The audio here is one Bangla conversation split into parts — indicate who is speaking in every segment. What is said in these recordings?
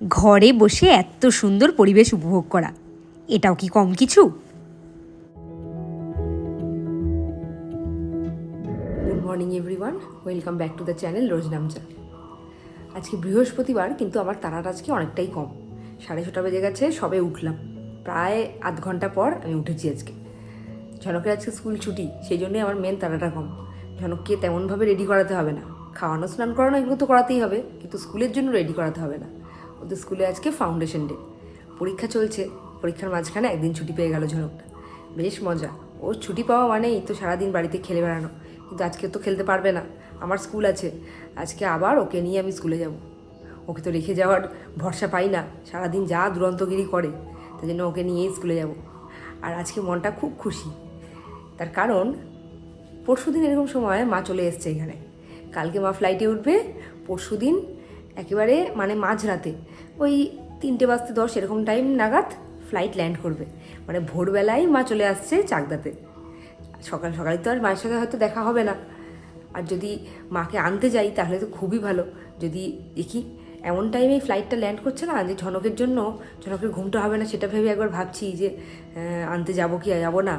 Speaker 1: ঘরে বসে এত সুন্দর পরিবেশ উপভোগ করা। এটাও কি কম কিছু?
Speaker 2: Good morning everyone welcome back to the channel রোজ নামচা আজকে বৃহস্পতিবার, কিন্তু আমার তারাটা আজকে অনেকটাই কম। সাড়ে ছটা বেজে গেছে, সবে উঠলাম। প্রায় আধ ঘণ্টা পর আমি উঠেছি আজকে। ঝনকের আজকে স্কুল ছুটি, সেই জন্যই আমার মেন তারাটা কম। ঝনককে তেমনভাবে রেডি করাতে হবে না। খাওয়ানো, স্নান করানো এগুলো তো করাতেই হবে, কিন্তু স্কুলের জন্য রেডি করাতে হবে না। ওদের স্কুলে আজকে ফাউন্ডেশন ডে পরীক্ষা চলছে, পরীক্ষার মাঝখানে একদিন ছুটি পেয়ে গেল ঝনকটা। বেশ মজা। ওর ছুটি পাওয়া মানেই তো সারাদিন বাড়িতে খেলে বেড়ানো। কিন্তু আজকে তো খেলতে পারবে না। আমার স্কুল আছে। আজকে আবার ওকে নিয়ে আমি স্কুলে যাব। ওকে তো রেখে যাওয়ার ভরসা পাই না। সারাদিন যা দুরন্তগিরি করে, তাই জন্য ওকে নিয়েই স্কুলে যাব। আর আজকে মনটা খুব খুশি। তার কারণ পরশু দিন এরকম সময় মা চলে এসছে এখানে। কালকে মা ফ্লাইটে উঠবে, পরশুদিন একেবারে মানে মাঝরাতে ওই তিনটে বাজতে দশ, এরকম টাইম নাগাদ ফ্লাইট ল্যান্ড করবে। মানে ভোরবেলায় মা চলে আসছে চাকদাতে। সকাল, সকালে তো আর মায়ের সাথে হয়তো দেখা হবে না। আর যদি মাকে আনতে যাই, তাহলে তো খুবই ভালো। যদি দেখি এমন টাইমে এই ফ্লাইটটা ল্যান্ড করছে না, যে ঝনকের জন্য, ঝনকের ঘুমটা হবে না, সেটা ভেবে একবার ভাবছি যে আনতে যাব কি যাব না।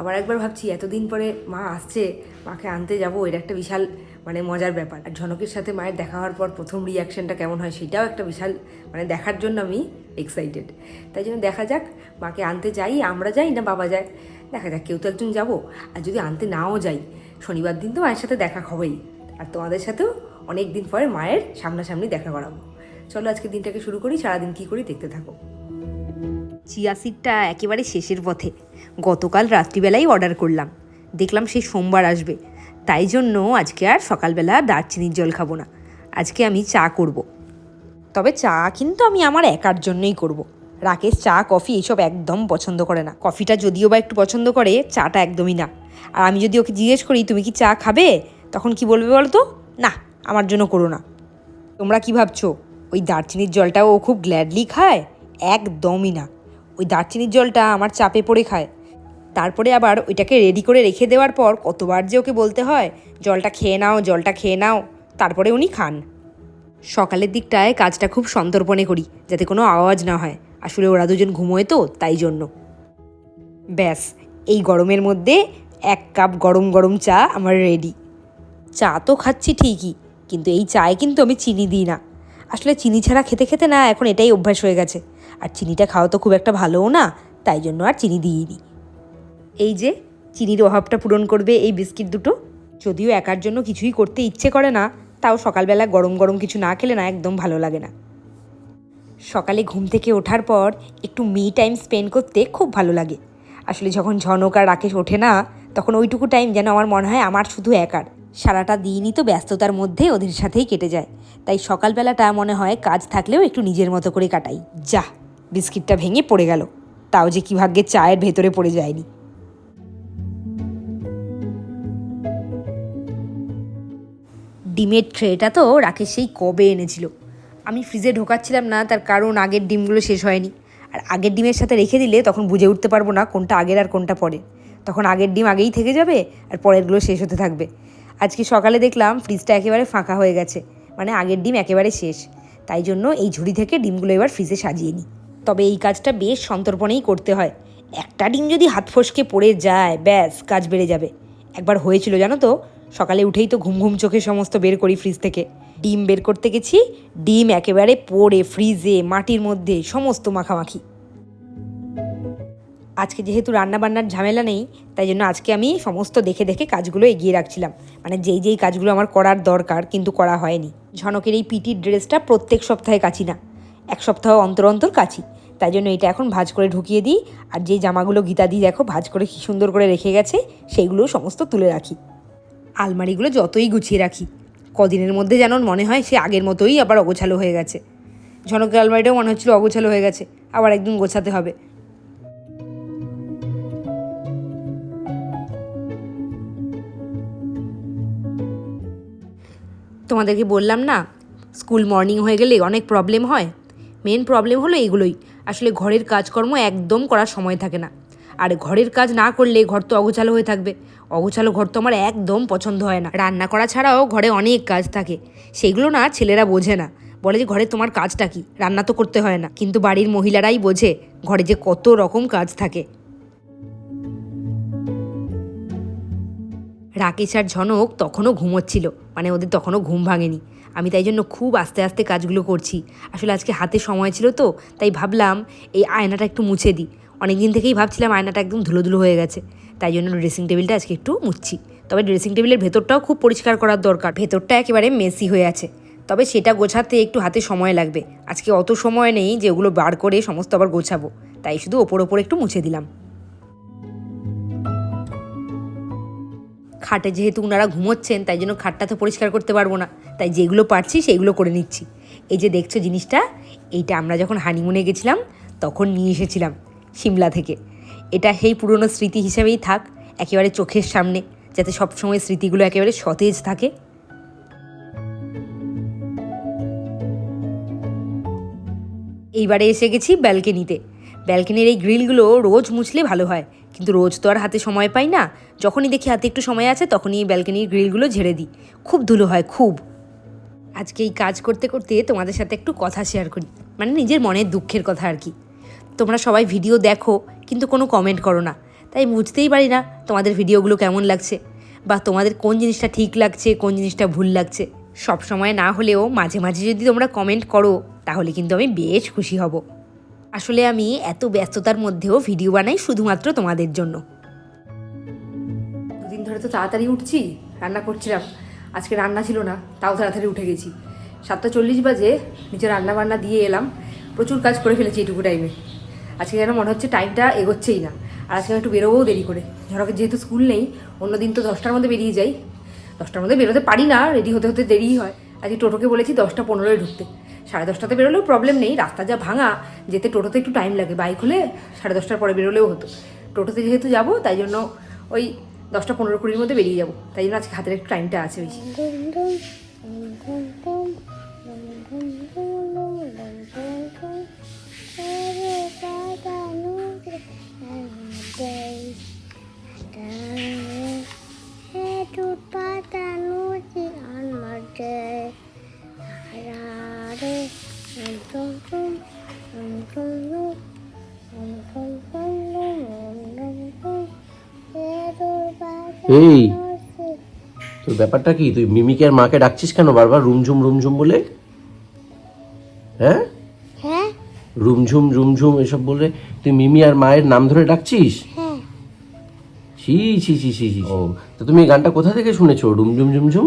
Speaker 2: আবার একবার ভাবছি, এতদিন পরে মা আসছে, মাকে আনতে যাব এটা একটা বিশাল মানে মজার ব্যাপার। আর ঝনকের সাথে মায়ের দেখা হওয়ার পর প্রথম রিয়াকশনটা কেমন হয় সেটাও একটা বিশাল মানে দেখার জন্য আমি এক্সাইটেড তাই জন্য দেখা যাক, মাকে আনতে যাই, আমরা যাই না বাবা যায়? দেখা যাক, কেউ তো একজন যাব। আর যদি আনতে নাও যাই, শনিবার দিন তো মায়ের সাথে দেখা হবেই। আর তোমাদের সাথেও অনেক দিন পরে মায়ের সামনাসামনি দেখা করাবো। চলো আজকে দিনটাকে শুরু করি, সারাদিন কী করি দেখতে থাকো।
Speaker 1: চিয়া সিডটা একেবারে শেষের পথে। গতকাল রাত্রিবেলাই অর্ডার করলাম। দেখলাম সেই সোমবার আসবে। তাই জন্য আজকে আর সকালবেলা দারচিনির জল খাব না। আজকে আমি চা করব। তবে চা কিন্তু আমি আমার একার জন্যই করব। রাকেশ চা, কফি এইসব একদম পছন্দ করে না। কফিটা যদিও বা একটু পছন্দ করে, চাটা একদমই না। আর আমি যদি ওকে জিজ্ঞেস করি, তুমি কি চা খাবে? তখন কি বলবে বলতো? না, আমার জন্য করো না। তোমরা কি ভাবছ? ওই দারচিনির জলটা ও খুব গ্ল্যাডলি খায়? একদমই না। ওই দারচিনির জলটা আমার চাপে পড়ে খায়। তারপরে আবার ওইটাকে রেডি করে রেখে দেওয়ার পর কতবার যে ওকে বলতে হয়, জলটা খেয়ে নাও, জলটা খেয়ে নাও। তারপরে উনি খান। সকালের দিকটায় কাজটা খুব সন্তর্পণে করি, যাতে কোনো আওয়াজ না হয়। আসলে ওরা দুজন ঘুমোয় তো, তাই জন্য। ব্যাস, এই গরমের মধ্যে এক কাপ গরম গরম চা আমার রেডি চা তো খাচ্ছি ঠিকই, কিন্তু এই চায়ে কিন্তু আমি চিনি দিই না। আসলে চিনি ছাড়া খেতে খেতে না, এখন এটাই অভ্যাস হয়ে গেছে। আর চিনিটা খাওয়া তো খুব একটা ভালোও না, তাই জন্য আর চিনি দিইনি। এই যে চিনির অভাবটা পূরণ করবে এই বিস্কিট দুটো। যদিও একার জন্য কিছুই করতে ইচ্ছে করে না, তাও সকালবেলা গরম গরম কিছু না খেলে না একদম ভালো লাগে না। সকালে ঘুম থেকে ওঠার পর একটু মি টাইম স্পেন্ড করতে খুব ভালো লাগে। আসলে যখন ঝনক আর রাকেশ ওঠে না, তখন ওইটুকু টাইম যেন আমার মনে হয় আমার শুধু একার। সারাটা দিনই তো ব্যস্ততার মধ্যে ওদের সাথেই কেটে যায়। তাই সকালবেলাটা মনে হয় কাজ থাকলেও একটু নিজের মতো করে কাটাই। যা, বিস্কিটটা ভেঙে পড়ে গেল। তাও যে কী ভাগ্যে চায়ের ভেতরে পড়ে যায়নি। ডিমের ট্রেটা তো রাকেশ সেই কবে এনেছিল। আমি ফ্রিজে ঢোকাচ্ছিলাম না, তার কারণ আগের ডিমগুলো শেষ হয়নি। আর আগের ডিমের সাথে রেখে দিলে তখন বুঝে উঠতে পারব না কোনটা আগের আর কোনটা পরে তখন আগের ডিম আগেই থেকে যাবে আর পরেরগুলো শেষ হতে থাকবে। আজকে সকালে দেখলাম ফ্রিজটা একেবারে ফাঁকা হয়ে গেছে মানে আগের ডিম একেবারে শেষ। তাই জন্য এই ঝুড়ি থেকে ডিমগুলো এবার ফ্রিজে সাজিয়ে নিই। তবে এই কাজটা বেশ সন্তর্পণেই করতে হয়। একটা ডিম যদি হাত ফসকে পড়ে যায়, ব্যাস, কাজ বেড়ে যাবে। একবার হয়েছিল জানো তো সকালে উঠেই তো ঘুম ঘুম চোখে সমস্ত বের করি ফ্রিজ থেকে। ডিম বের করতে গেছি, ডিম একেবারে পড়ে ফ্রিজে মাটির মধ্যে, সমস্ত মাখামাখি। আজকে যেহেতু রান্নাবান্নার ঝামেলা নেই, তাই জন্য আজকে আমি সমস্ত দেখে দেখে কাজগুলো এগিয়ে রাখছিলাম। মানে যেই যেই কাজগুলো আমার করার দরকার, কিন্তু করা হয়নি। ঝনকের এই পিটির ড্রেসটা প্রত্যেক সপ্তাহে কাচি না। এক সপ্তাহ অন্তর অন্তর কাচি। তাই জন্য এটা এখন ভাজ করে ঢুকিয়ে দিই, আর যেই জামাগুলো গীতা দিই দেখো, ভাজ করে কী সুন্দর করে রেখে গেছে, সেইগুলো সমস্ত তুলে রাখি। আলমারিগুলো যতই গুছিয়ে রাখি, কদিনের মধ্যে যেন মনে হয় সে আগের মতোই আবার অগোছালো হয়ে গেছে। ঝনকের আলমারিটাও মনে হচ্ছিল অগোছালো হয়ে গেছে, আবার একদিন গোছাতে হবে। তোমাদেরকে বললাম না, স্কুল মর্নিং হয়ে গেলে অনেক প্রবলেম হয়? মেন প্রবলেম হলো এগুলোই। আসলে ঘরের কাজকর্ম একদম করার সময় থাকে না। আর ঘরের কাজ না করলে ঘর তো অগোছালো হয়ে থাকবে। অগোছালো ঘর তো আমার একদম পছন্দ হয় না। রান্না করা ছাড়াও ঘরে অনেক কাজ থাকে। সেগুলো না ছেলেরা বোঝে না। বলে যে ঘরে তোমার কাজটা কি? রান্না তো করতে হয় না। কিন্তু বাড়ির মহিলারাই বোঝে ঘরে যে কত রকম কাজ থাকে। রাকেশ আর ঝনক তখনও ঘুমোচ্ছিল। মানে ওদের তখনও ঘুম ভাঙেনি। আমি তাই জন্য খুব আস্তে আস্তে কাজগুলো করছি। আসলে আজকে হাতে সময় ছিল তো, তাই ভাবলাম এই আয়নাটা একটু মুছে দিই। অনেক দিন থেকেই ভাবছিলাম আয়নাটা একদম ধুলো ধুলো হয়ে গেছে। তাই জন্য ড্রেসিং টেবিলটা আজকে একটু মুচ্ছি। তবে ড্রেসিং টেবিলের ভেতরটাও খুব পরিষ্কার করার দরকার। ভেতরটা একেবারে মেসি হয়ে আছে। তবে সেটা গোছাতে একটু হাতে সময় লাগবে। আজকে অত সময় নেই যে ওগুলো বার করে সমস্ত আবার গোছাবো। তাই শুধু ওপর ওপর একটু মুছে দিলাম। খাটে যেহেতু ওনারা ঘুমোচ্ছেন, তাই জন্য খাটটা তো পরিষ্কার করতে পারব না। তাই যেগুলো পারছি সেইগুলো করে নিচ্ছি। এই যে দেখছ জিনিসটা, এইটা আমরা যখন হানিমুনে গেছিলাম, তখন নিয়ে এসেছিলাম। সিমলা থেকে। এটা সেই পুরনো স্মৃতি হিসেবেই থাক, একেবারে চোখের সামনে, যাতে সবসময় স্মৃতিগুলো একেবারে সতেজ থাকে। এইবারে এসে গেছি ব্যালকনিতে। ব্যালকনির এই গ্রিলগুলো রোজ মুছলে ভালো হয়, কিন্তু রোজ তো আর হাতে সময় পাই না। যখনই দেখি হাতে একটু সময় আছে, তখনই এই ব্যালকনির গ্রিলগুলো ঝেড়ে দিই। খুব ধুলো হয়, খুব। আজকে এই কাজ করতে করতে তোমাদের সাথে একটু কথা শেয়ার করি। মানে নিজের মনের দুঃখের কথা আর কি। তোমরা সবাই ভিডিও দেখো, কিন্তু কোনো কমেন্ট করো না। তাই বুঝতেই পারি না তোমাদের ভিডিওগুলো কেমন লাগছে, বা তোমাদের কোন জিনিসটা ঠিক লাগছে, কোন জিনিসটা ভুল লাগছে। সব সময় না হলেও মাঝে মাঝে যদি তোমরা কমেন্ট করো, তাহলে কিন্তু আমি বেশ খুশি হব। আসলে আমি এত ব্যস্ততার মধ্যেও ভিডিও বানাই শুধুমাত্র তোমাদের জন্য।
Speaker 2: দুদিন ধরে তো তাড়াতাড়ি উঠছি, রান্না করছিলাম। আজকে রান্না ছিল না, তাও তাড়াতাড়ি উঠে গেছি। সাতটা চল্লিশ বাজে, নিচে রান্না বান্না দিয়ে এলাম। প্রচুর কাজ করে ফেলেছি এটুকু টাইমে আজকে যেন মনে হচ্ছে টাইমটা এগোচ্ছেই না আর আজকে একটু বেরোবও দেরি করে ঝড়কে যেহেতু স্কুল নেই অন্য দিন তো দশটার মধ্যে বেরিয়ে যাই দশটার মধ্যে বেরোতে পারি না রেডি হতে হতে দেরিই হয় আজকে টোটোকে বলেছি দশটা পনেরোয় ঢুকতে সাড়ে দশটাতে বেরোলেও প্রবলেম নেই রাস্তা যা ভাঙা যেতে টোটোতে একটু টাইম লাগে বাইক হলে সাড়ে দশটার পরে বেরোলেও হতো টোটোতে যেহেতু যাব তাই জন্য ওই দশটা পনেরো কুড়ির মধ্যে বেরিয়ে যাব তাই জন্য আজকে হাতের একটু টাইমটা আছে বেশি
Speaker 3: এই তোর ব্যাপারটা কি? তুই মিমিকে আর মাকে ডাকছিস কেন বারবার? রুমঝুম রুমঝুম বলে? হ্যাঁ?
Speaker 4: হ্যাঁ?
Speaker 3: রুমঝুম রুমঝুম এসব বলে তুই মিমি আর মায়ের নাম ধরে ডাকছিস?
Speaker 4: হ্যাঁ
Speaker 3: ছি ছি ছি ছি ছি ও তো তুমি এই গানটা কোথা থেকে শুনেছো? রুমঝুম ঝুমঝুম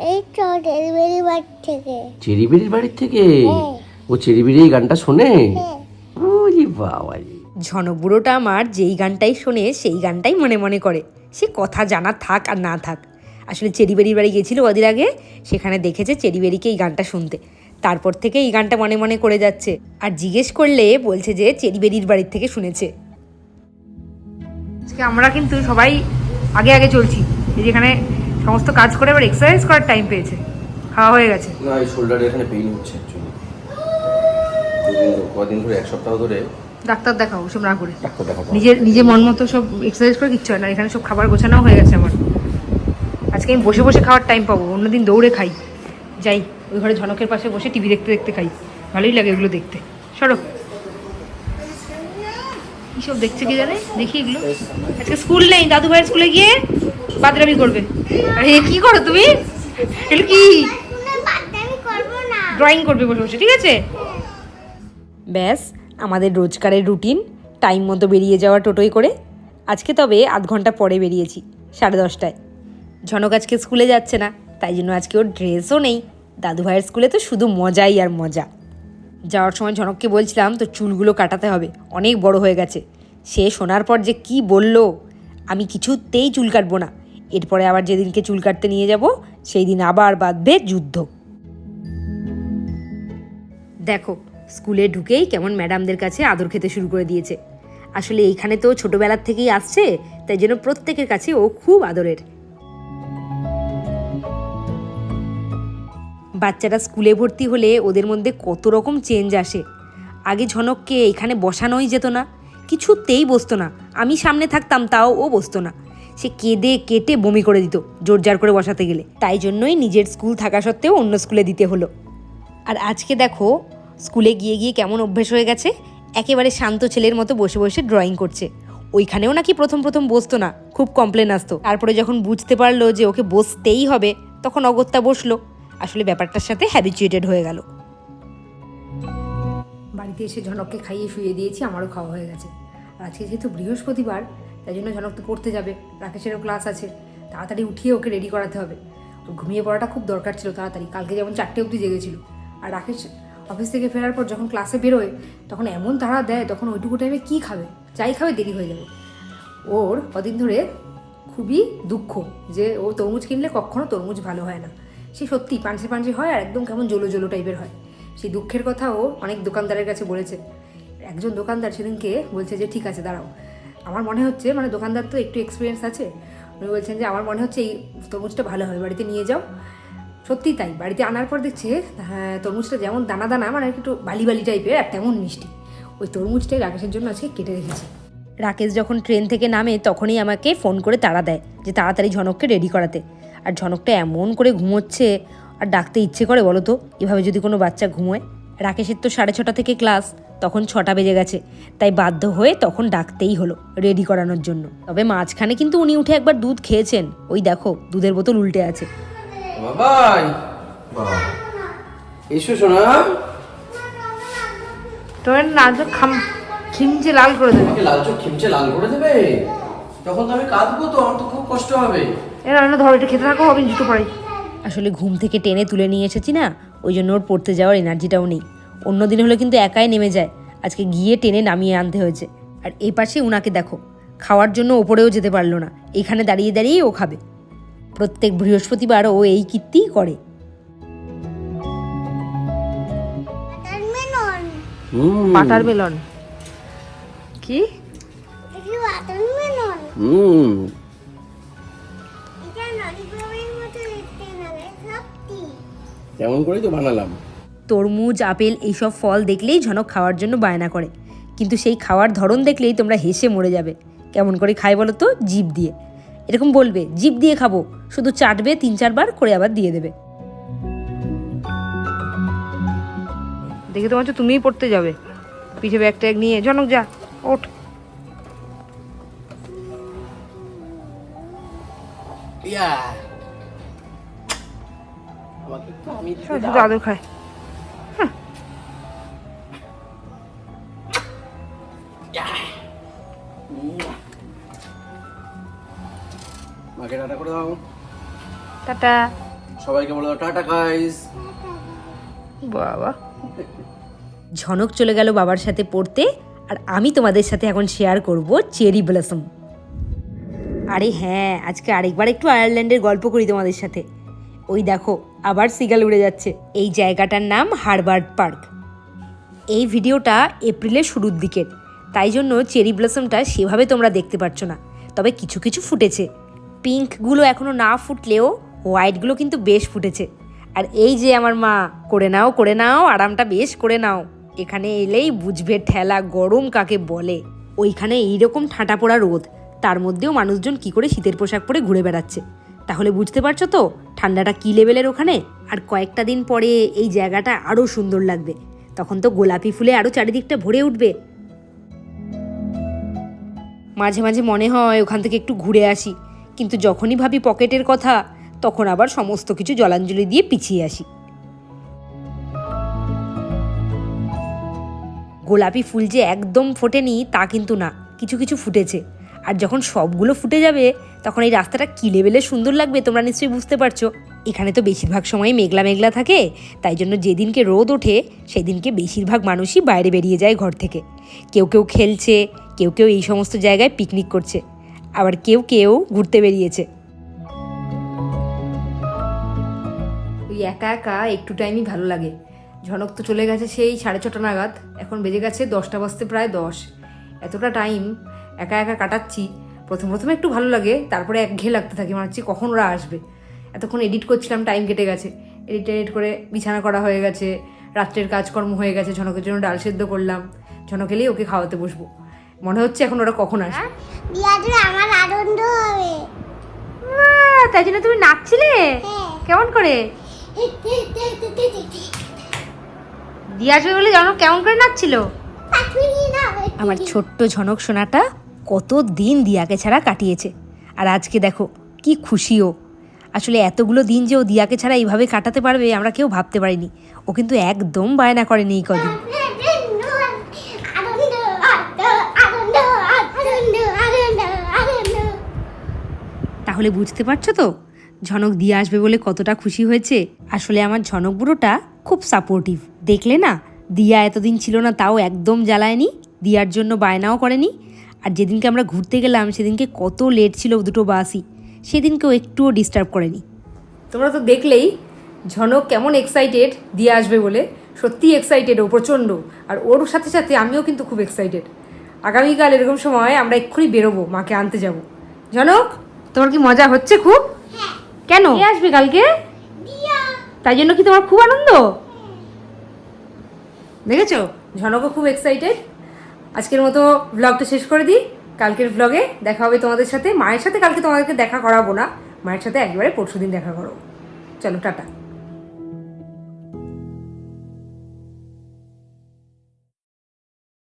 Speaker 4: এই তো ডেলিভারি বাড়ি থেকে।
Speaker 3: চেরিবেরির বাড়ির থেকে?
Speaker 4: হ্যাঁ।
Speaker 3: ও চেরিবেরি এই গানটা শোনে?
Speaker 4: হ্যাঁ।
Speaker 3: ওরে বাবা রে।
Speaker 1: ঝনক বুড়োটা আমার যেই গানটাই শোনে সেই গানটাই মনে মনে করে। সে কথা জানা থাক আর না থাক। আসলে চেরিবেরির বাড়ি গেছিল কদিন আগে সেখানে দেখেছে চেরিবেরিকে এই গানটা শুনতে। তারপর থেকে এই গানটা মনে মনে করে যাচ্ছে। আর জিজ্ঞেস করলে বলছে যে চেরিবেরির বাড়ির থেকে শুনেছে।
Speaker 2: আজকে আমরা কিন্তু সবাই আগে আগে চলছি। এই যেখানে সমস্ত কাজ করে এবার এক্সারসাইজ করার টাইম পেয়েছে। খাওয়া হয়ে গেছে।
Speaker 3: না এই শোল্ডারে এখানে পেইন হচ্ছে অ্যাকচুয়ালি দুদিন ধরে- কদিন ধরে এক সপ্তাহ ধরে
Speaker 2: ডাক্তার দেখাও ওসব না করে। নিজের নিজে মন মতো সব এক্সারসাইজ করে কিচ্ছু হয় না এখানে সব খাবার গোছানো হয়ে গেছে আমার। আজকে আমি বসে বসে খাওয়ার টাইম পাবো অন্যদিন দৌড়ে খাই। যাই ওই ঘরে ঝনকের পাশে বসে টিভি দেখতে দেখতে খাই। ভালোই লাগে এগুলো দেখতে। সরো। সব দেখছে কি জানে? দেখি এগুলো। আজকে স্কুল নেই দাদু ভাইয়ের স্কুলে গিয়ে বাদরামি করবে। আরে কি করো তুমি? এগুলো কি? ড্রয়িং করবে বসে বসে, ঠিক আছে?
Speaker 1: ব্যাস, আমাদের রোজকারের রুটিন, টাইম মতো বেরিয়ে যাওয়া টোটোয় করে। আজকে তবে আধ ঘণ্টা পরে বেরিয়েছি, সাড়ে দশটায়। ঝনক আজকে স্কুলে যাচ্ছে না, তাই জন্য আজকে ওর ড্রেসও নেই। দাদু ভাইয়ের স্কুলে তো শুধু মজাই আর মজা। যাওয়ার সময় ঝনককে বলছিলাম তো চুলগুলো কাটাতে হবে, অনেক বড় হয়ে গেছে। সে শোনার পর যে কি বলল, আমি কিছুতেই চুল কাটবো না। এরপরে আবার যেদিনকে চুল কাটতে নিয়ে যাব সেই দিন আবার বাঁধবে যুদ্ধ। দেখো, স্কুলে ঢুকেই কেমন ম্যাডামদের কাছে আদর খেতে শুরু করে দিয়েছে। আসলে এইখানে তো ছোটোবেলার থেকেই আসছে, তাই জন্য প্রত্যেকের কাছে ও খুব আদরের। বাচ্চারা স্কুলে ভর্তি হলে ওদের মধ্যে কত রকম চেঞ্জ আসে। আগে ঝনককে এখানে বসানোই যেত না, কিছুতেই বসতো না। আমি সামনে থাকতাম, তাও ও বসতো না। সে কেঁদে কেটে বমি করে দিত, জোর জার করে বসাতে গেলে। তাই জন্যই নিজের স্কুল থাকা সত্ত্বেও অন্য স্কুলে দিতে হলো। আর আজকে দেখো, স্কুলে গিয়ে গিয়ে কেমন অভ্যেস হয়ে গেছে। একেবারে শান্ত ছেলের মতো বসে বসে ড্রয়িং করছে। ওইখানেও নাকি প্রথম প্রথম বসতো না, খুব কমপ্লেন আসতো। তারপরে যখন বুঝতে পারল যে ওকে বসতেই হবে, তখন অগত্যা বসল। আসলে ব্যাপারটার সাথে হ্যাবিচুয়েটেড হয়ে গেল।
Speaker 2: বাড়িতে এসে ঝনককে খাইয়ে শুয়ে দিয়েছি, আমারও খাওয়া হয়ে গেছে। আজকে যেহেতু বৃহস্পতিবার, তাই জন্য ঝনক তো পড়তে যাবে, রাকেশেরও ক্লাস আছে। তাড়াতাড়ি উঠিয়ে ওকে রেডি করাতে হবে। ওর ঘুমিয়ে পড়াটা খুব দরকার ছিল তাড়াতাড়ি, কালকে যেমন চারটে অবধি জেগেছিল। আর রাকেশ অফিস থেকে ফেরার পর যখন ক্লাসে বেরোয়, তখন এমন তাড়া দেয়, তখন ওইটুকু টাইমে কী খাবে? যাই খাবে, দেরি হয়ে যাবে। ওর কদিন ধরে খুবই দুঃখ যে ও তরমুজ কিনলে কখনো তরমুজ ভালো হয় না। সে সত্যি পাঞ্চে পাঞ্চে হয় আর একদম কেমন জলো জলো টাইপের হয়। সেই দুঃখের কথা ও অনেক দোকানদারের কাছে বলেছে। একজন দোকানদার সেদিনকে বলছে যে, ঠিক আছে, দাঁড়াও। আমার মনে হচ্ছে মানে দোকানদার তো একটু এক্সপিরিয়েন্স আছে। উনি বলছেন যে, আমার মনে হচ্ছে এই তরমুজটা ভালো হবে, বাড়িতে নিয়ে যাও। সত্যি তাই, বাড়িতে আনার পর দেখছে হ্যাঁ তরমুজটা যেমন দানা দানা মানে একটু বালি বালি টাইপের আর তেমন মিষ্টি। ওই তরমুজটাই রাকেশের জন্য আজকে কেটে রেখেছি।
Speaker 1: রাকেশ যখন ট্রেন থেকে নামে, তখনই আমাকে ফোন করে তাড়া দেয় যে, তাড়াতাড়ি ঝনককে রেডি করাতে। আর ঝনকটা এমন করে ঘুমোচ্ছে আর ডাকতে ইচ্ছে করে বলো তো এভাবে যদি কোনো বাচ্চা ঘুমোয়? রাকেশের তো সাড়ে ছটা থেকে ক্লাস তখন ছটা বেজে গেছে তাই বাধ্য হয়ে তখন ডাকতেই হলো রেডি করানোর জন্য। তবে মাঝখানে কিন্তু উনি উঠে একবার দুধ খেয়েছেন। ওই দেখো দুধের বোতল উল্টে আছে।
Speaker 3: বাবাই! এসো শোনা
Speaker 2: তোর নাচ খাম খিমচে লাল করে দেবে।
Speaker 3: লাল চোখ খিমচে লাল করে দেবে? তখন তো আমি কাঁদবো তো আমার তো খুব কষ্ট হবে।
Speaker 2: এরা না ধরো এটা খেতে থাকো আমি জুতো
Speaker 1: আসলে ঘুম থেকে টেনে তুলে নিয়ে এসেছি না ওই জন্য ওর পড়তে যাওয়ার এনার্জিটাও নেই। অন্য দিন হলে কিন্তু একাই নেমে যায় আজকে গিয়ে টেনে নামিয়ে আনতে হয়েছে। আর এই পাশে উনাকে দেখো খাওয়ার জন্য ওপরেও যেতে পারল না এখানে দাঁড়িয়ে দাঁড়িয়েই ও খাবে। প্রত্যেক বৃহস্পতিবার ও এই কীর্তিই করে।
Speaker 2: Butter melon. কি?
Speaker 3: তেমন করেই তো বানালাম।
Speaker 1: তরমুজ আপেল এইসব ফল দেখলেই ঝনক খাওয়ার জন্য বায়না করে। কিন্তু সেই খাওয়ার ধরন দেখলেই তোমরা হেসে মরে যাবে। কেমন করে খায় বলো তো? জিভ দিয়ে। এরকম বলবে জিভ দিয়ে খাব। শুধু চাটবে তিন চারবার করে আবার দিয়ে দেবে।
Speaker 2: দেখে তোমার হচ্ছে তুমিই পড়তে যাবে। পিঠে ব্যাগ ট্যাগ নিয়ে জনক যা ওঠ।
Speaker 3: ইয়া
Speaker 2: শুধু আদর খায়।
Speaker 3: মাকে টাটা করে দাও।
Speaker 2: টাটা।
Speaker 3: সবাইকে বলে দাও টাটা গাইস
Speaker 2: বাবা।
Speaker 1: ঝনক চলে গেল বাবার সাথে পড়তে আর আমি তোমাদের সাথে এখন শেয়ার করব চেরি ব্লসম। আরে হ্যাঁ আজকে আরেকবার একটু আয়ারল্যান্ডের গল্প করি তোমাদের সাথে। ওই দেখো আবার সিগাল উড়ে যাচ্ছে। এই জায়গাটার নাম হারবার্ড পার্ক। এই ভিডিওটা এপ্রিলের শুরুর দিকের। তাই জন্য চেরি ব্লসমটা সেভাবে তোমরা দেখতে পাচ্ছ না। তবে কিছু কিছু ফুটেছে। পিঙ্কগুলো এখনও না ফুটলেও হোয়াইটগুলো কিন্তু বেশ ফুটেছে। আর এই যে আমার মা, করে নাও করে নাও, আরামটা বেশ করে নাও। এখানে এলেই বুঝবে ঠেলা গরম কাকে বলে। ওইখানে এইরকম ঠাঁটা পড়া রোদ। তার মধ্যেও মানুষজন কি করে শীতের পোশাক পরে ঘুরে বেড়াচ্ছে। তাহলে বুঝতে পারছ তো ঠান্ডাটা কী লেভেলের ওখানে? আর কয়েকটা দিন পরে এই জায়গাটা আরও সুন্দর লাগবে। তখন তো গোলাপি ফুলে আরও চারিদিকটা ভরে উঠবে। মাঝে মাঝে মনে হয় ওখান থেকে একটু ঘুরে আসি। কিন্তু যখনই ভাবি পকেটের কথা, তখন আবার সমস্ত কিছু জলাঞ্জলি দিয়ে পিছিয়ে আসি। গোলাপি ফুল যে একদম ফোটেনি, তা কিন্তু না। কিছু কিছু ফুটেছে। আর যখন সবগুলো ফুটে যাবে, তখন এই রাস্তাটা কী লেভেলে সুন্দর লাগবে তোমরা নিশ্চয়ই বুঝতে পারছ। এখানে তো বেশিরভাগ সময় মেঘলা মেঘলা থাকে, তাই জন্য যেদিনকে রোদ ওঠে, সেদিনকে বেশিরভাগ মানুষই বাইরে বেরিয়ে যায় ঘর থেকে। কেউ কেউ খেলছে, কেউ কেউ এই সমস্ত জায়গায় পিকনিক করছে, আবার কেউ কেউ ঘুরতে বেরিয়েছে।
Speaker 2: ওই একা একা একটু টাইমই ভালো লাগে। ঝনক তো চলে গেছে সেই সাড়ে ছটা নাগাদ, এখন বেজে গেছে দশটা বাজতে প্রায় দশ। এতটা টাইম একা একা কাটাচ্ছি। প্রথম প্রথমে একটু ভালো লাগে তারপরে একঘেয়ে লাগতে থাকে মনে হচ্ছে কখন ওরা আসবে। এতক্ষণ এডিট করছিলাম টাইম কেটে গেছে। এডিট এডিট করে বিছানা করা হয়ে গেছে রাত্রের কাজকর্ম হয়ে গেছে ঝনকের জন্য ডাল সেদ্ধ করলাম। ঝনক এলেই ওকে খাওয়াতে বসবো। মনে হচ্ছে এখন ওরা কখন আসবে।
Speaker 4: আমার আনন্দ হবে।
Speaker 2: তাই জন্য তুমি নাচছিলে?
Speaker 4: হ্যাঁ।
Speaker 2: কেমন করে?
Speaker 1: দিয়ে আসবে বলে জনক কেমন করে নাচছিল? আমার ছোট্ট ঝনক সোনাটা কত দিন দিয়াকে ছাড়া কাটিয়েছে। আর আজকে দেখো, কি খুশিও আসলে এতগুলো দিন যে ও দিয়াকে ছাড়া এইভাবে কাটাতে পারবে আমরা কেউ ভাবতে পারিনি। ও কিন্তু একদম বায়না করেনি এই কদিন। তাহলে বুঝতে পারছ তো, ঝনক দিয়ে আসবে বলে কতটা খুশি হয়েছে? আসলে আমার ঝনক বুড়োটা খুব সাপোর্টিভ দেখলে না, দিয়া এতদিন ছিল না, তাও একদম জ্বালায়নি। দিয়ার জন্য বায়নাও করেনি। আর যেদিনকে আমরা ঘুরতে গেলাম সেদিনকে কত লেট ছিল দুটো বাসই সেদিনকেও একটুও ডিস্টার্ব করেনি।
Speaker 2: তোমরা তো দেখলেই ঝনক কেমন এক্সাইটেড দিয়ে আসবে বলে। সত্যি এক্সাইটেড ও প্রচণ্ড। আর ওর সাথে সাথে আমিও কিন্তু খুব এক্সাইটেড আগামীকাল এরকম সময় আমরা এক্ষুনি বেরোবো মাকে আনতে যাব। ঝনক তোমার কি মজা হচ্ছে খুব? কেন? কে আসবে কালকে? তাই জন্য কি তোমার খুব আনন্দ? দেখেছ? ঝনকও খুব এক্সাইটেড আজকের মতো ব্লগটা শেষ করে দিই। কালকের ব্লগে দেখা হবে তোমাদের সাথে। মায়ের সাথে কালকে তোমাদেরকে দেখা করাবো না। মায়ের সাথে একবারে পরশুদিন দেখা করো। চলো, টাটা।